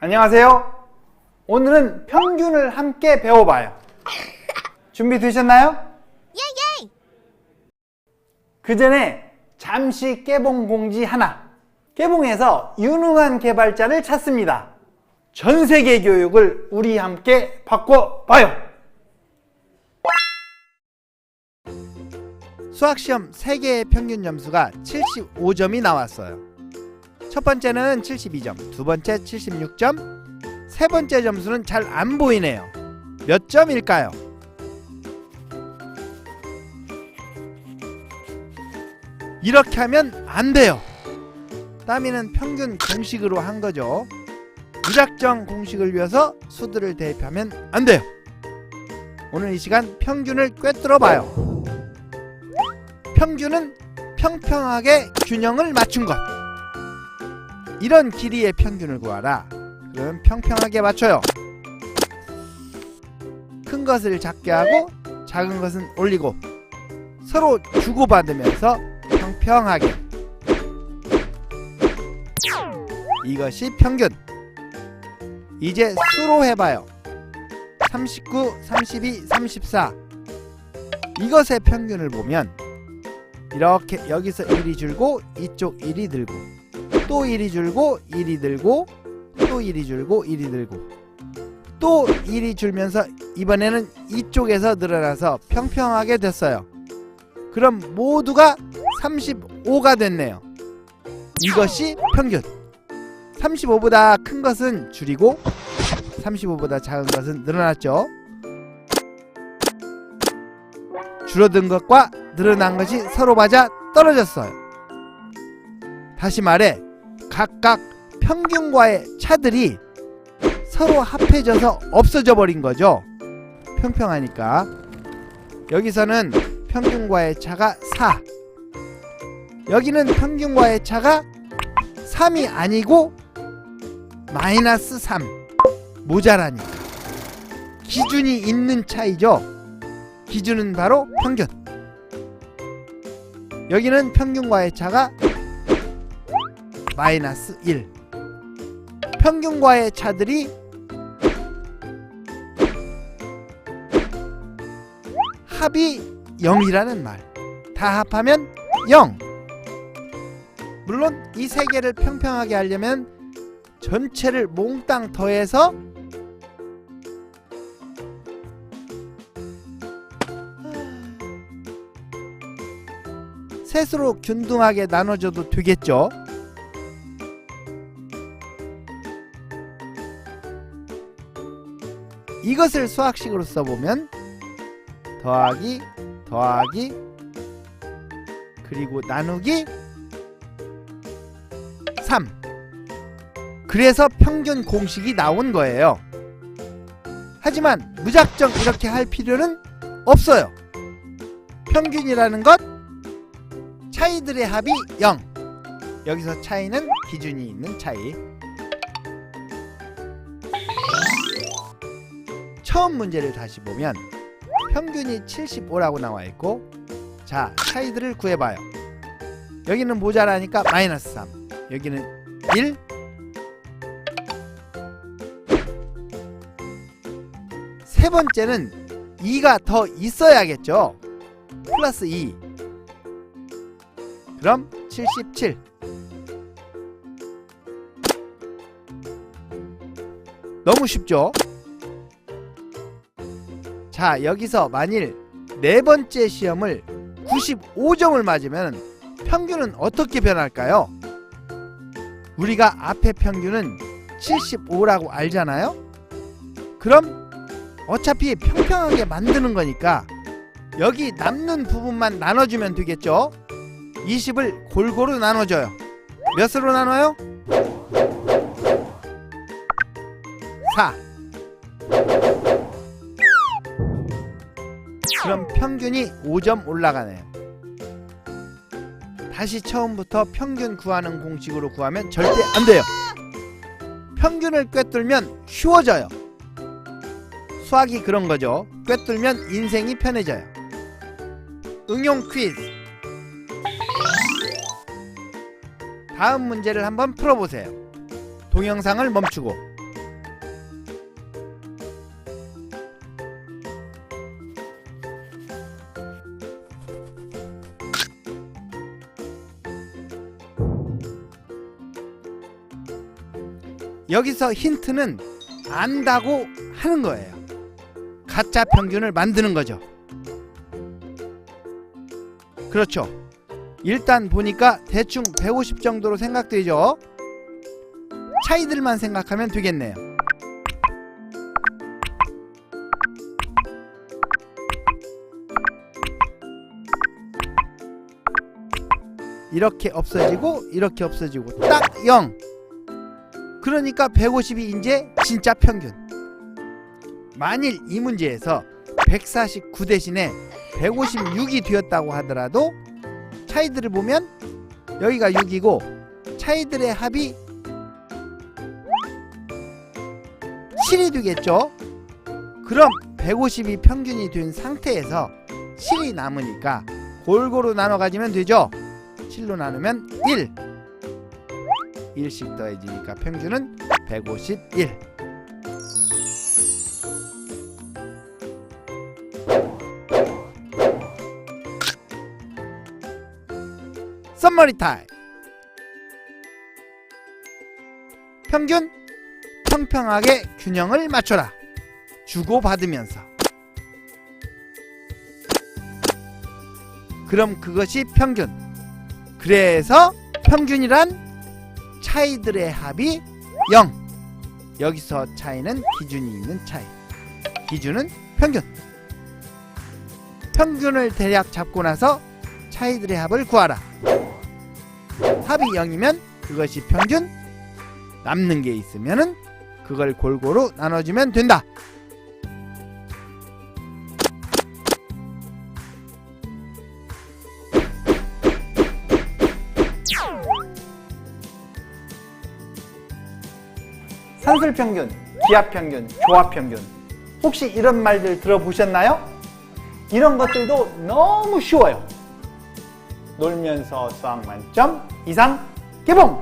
안녕하세요. 오늘은 평균을 함께 배워봐요. 준비되셨나요? 예 예. 그 전에 잠시 깨봉 공지 하나. 깨봉에서 유능한 개발자를 찾습니다. 전 세계 교육을 우리 함께 바꿔봐요. 수학시험 3개의 평균 점수가 75점이 나왔어요. 첫 번째는 72점, 두 번째 76점, 세 번째 점수는 잘 안 보이네요. 몇 점일까요? 이렇게 하면 안 돼요. 따미는 평균 공식으로 한 거죠. 무작정 공식을 위해서 수들을 대입하면 안 돼요. 오늘 이 시간 평균을 꿰뚫어 봐요. 평균은 평평하게 균형을 맞춘 것. 이런 길이의 평균을 구하라. 그럼 평평하게 맞춰요. 큰 것을 작게 하고 작은 것은 올리고 서로 주고받으면서 평평하게. 이것이 평균. 이제 수로 해봐요. 39, 32, 34. 이것의 평균을 보면 이렇게 여기서 1이 줄고 이쪽 1이 들고 또 1이 줄고 1이 들고 또 1이 줄고 1이 들고 또 1이 줄면서 이번에는 이쪽에서 늘어나서 평평하게 됐어요. 그럼 모두가 35가 됐네요. 이것이 평균. 35보다 큰 것은 줄이고 35보다 작은 것은 늘어났죠. 줄어든 것과 늘어난 것이 서로 맞아 떨어졌어요. 다시 말해 각각 평균과의 차들이 서로 합해져서 없어져 버린 거죠. 평평하니까. 여기서는 평균과의 차가 4 여기는 평균과의 차가 3이 아니고 마이너스 3 모자라니까. 기준이 있는 차이죠. 기준은 바로 평균. 여기는 평균과의 차가 마이너스 1 평균과의 차들이 합이 0이라는 말. 다 합하면 0. 물론 이 세 개를 평평하게 하려면 전체를 몽땅 더해서 셋으로 균등하게 나눠줘도 되겠죠. 이것을 수학식으로 써보면 더하기 더하기 그리고 나누기 3 그래서 평균 공식이 나온 거예요. 하지만 무작정 이렇게 할 필요는 없어요. 평균이라는 것 차이들의 합이 0 여기서 차이는 기준이 있는 차이 처음 문제를 다시 보면 평균이 75라고 나와 있고 자 차이들을 구해봐요. 여기는 모자라니까 마이너스 3 여기는 1 세 번째는 2가 더 있어야겠죠? 플러스 2 그럼 77 너무 쉽죠 자 여기서 만일 네 번째 시험을 95점을 맞으면 평균은 어떻게 변할까요? 우리가 앞에 평균은 75라고 알잖아요? 그럼 어차피 평평하게 만드는 거니까 여기 남는 부분만 나눠주면 되겠죠? 20을 골고루 나눠줘요. 몇으로 나눠요? 4. 그럼 평균이 5점 올라가네요. 다시 처음부터 평균 구하는 공식으로 구하면 절대 안 돼요. 평균을 꿰뚫면 쉬워져요. 수학이 그런 거죠. 꿰뚫면 인생이 편해져요. 응용 퀴즈. 다음 문제를 한번 풀어보세요. 동영상을 멈추고 여기서 힌트는 안다고 하는 거예요. 가짜 평균을 만드는 거죠. 그렇죠. 일단 보니까 대충 150 정도로 생각되죠. 차이들만 생각하면 되겠네요. 이렇게 없어지고 이렇게 없어지고 딱 0. 그러니까 150이 이제 진짜 평균. 만일 이 문제에서 149 대신에 156이 되었다고 하더라도 차이들을 보면 여기가 6이고 차이들의 합이 7이 되겠죠. 그럼 150이 평균이 된 상태에서 7이 남으니까 골고루 나눠 가지면 되죠. 7로 나누면 1. 1씩 더해지니까 평균은 151. 썸머리 타임. 평균 평평하게 균형을 맞춰라. 주고받으면서. 그럼 그것이 평균. 그래서 평균이란 차이들의 합이 0. 여기서 차이는 기준이 있는 차이. 기준은 평균. 평균을 대략 잡고 나서 차이들의 합을 구하라. 합이 0이면 그것이 평균. 남는 게 있으면은 그걸 골고루 나눠주면 된다. 산술 평균, 기압 평균, 조합 평균. 혹시 이런 말들 들어보셨나요? 이런 것들도 너무 쉬워요. 놀면서 수학 만점 이상 개봉!